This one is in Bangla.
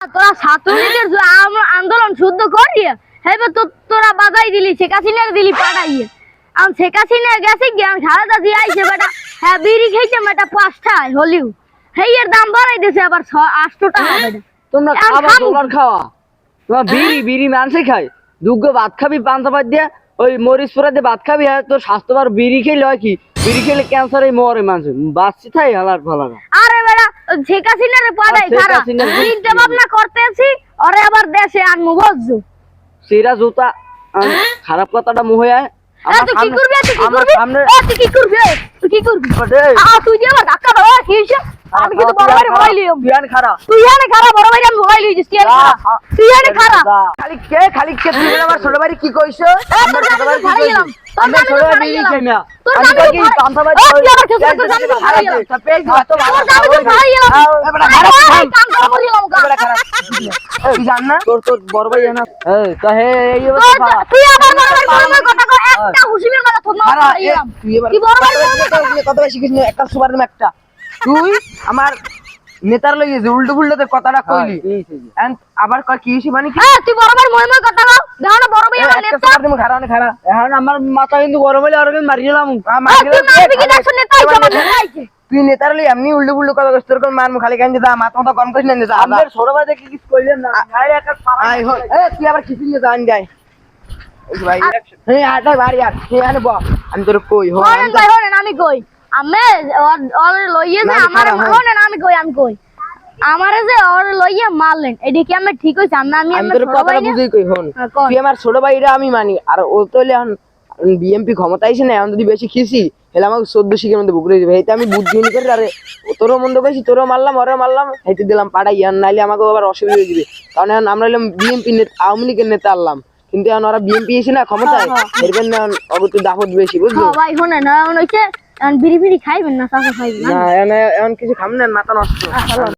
তোরা ছাত্রলীগের আন্দোলন শুদ্ধ হেবে তো তোরা বাজাই দিলি শেখ হাসিনার দিলি পাঠাইয়ে। আম শেখ হাসিনা গেছে জ্ঞান খালেদা আইছে বেটা হ্যাঁ বিড়ি খাইছে বেটা পাঁচটায় হলিও। হেইয়ের দাম বাড়াই দিছে আবার আটশো টাকা তোমরা এখন খাবা খাওয়া। তোমার বিড়ি বিড়ি মানুষে খায় দুগ্গ ভাত খাবি পান্তা ভাত দিয়ে ওই মরিচ দিয়ে ভাত খাবি হ্যাঁ তোর স্বাস্থ্যবার বিড়ি খেলে হয় কি? বিড়ি খেলে ক্যান্সারে মরে মানুষ। বাঁচছি থাই হালার ফালারা। আরে শেখ হাসিনার সারা হাসিনার চিন্তা ভাবনা করতেছি ওরে আবার দেশে আনমু বুঝছ? সেরা জুতা খারাপ কথাটা মুহে আয়। কি করবি? তুই কি করবি? তুই কি করবি? এ, তুই কি করবি? ওরে, আ তুই যে আমার ধাক্কা দাও কি হইছে আমি কিন্তু বড় ভাই মোবাইল লিও তুই খারা। তুই এনে খারাপ বড় ভাই আমি মোবাইল লিয়েছিস তুই তুই এনে খালি কে খালি কে? তুই আমার ছোট ভাই কি কইছো? আমার ছোট ভাই কি কইছো? একটা। তুই আমার নেতার লইয়ে যে উল্টো পুল্টোতে কথাটা কইলি। And আবার কয় কি মানে কি? এ, তুই বড় ভাই কথা কও। দেখো না বড় ভাই নুম খারা না খারা এখন আমার মাথা কিন্তু গরম হইলে আর মারি দিলাম তুই নেতার লই এমনি উল্টো পুল্টো কথা কইছ তোর কোন খালি কান দা মাথা গরম করিস না আমাদের ছোট ভাই দেখি কিছু কইলেন না? তুই আবার কিছু নিয়ে আমি তোর কই হো হরেন ভাই হরেন আমি কই। আমি লইয়ে যে আমি কই আমি কই। আমারে যে ওর লইয়ে মারলেন এডি কি আমি ঠিক হইছে? আমি আমি আমি তোর কথাটা কই হন। হ্যাঁ, তুই আমার ছোট ভাইরা আমি মানি। আর ও তো এখন বিএমপি ক্ষমতা আইছে না এখন যদি বেশি খিসি হেলে আমাকে চোদ্দ শিখের মধ্যে বুকুরে দিবে। আমি বুদ্ধি নি করে আরে তোরও মন্দ কইছি তোরও মারলাম ওরও মারলাম হেঁটে দিলাম পাড়াই আর নাইলে আমাকে আবার অসুবিধা হয়ে যাবে। কারণ এখন আমরা হলাম বিএমপি আওয়ামী লীগের নেতা আনলাম। কিন্তু এখন ওরা বিএমপি এসে না ক্ষমতায় এর জন্য অগত দাপট বেশি বুঝলি? হ্যাঁ ভাই শোনেন এখন হইছে এখন বিড়ি বিড়ি খাইবেন না চাষা খাইবেন? না এখন কিছু খাম না মাথা নষ্ট।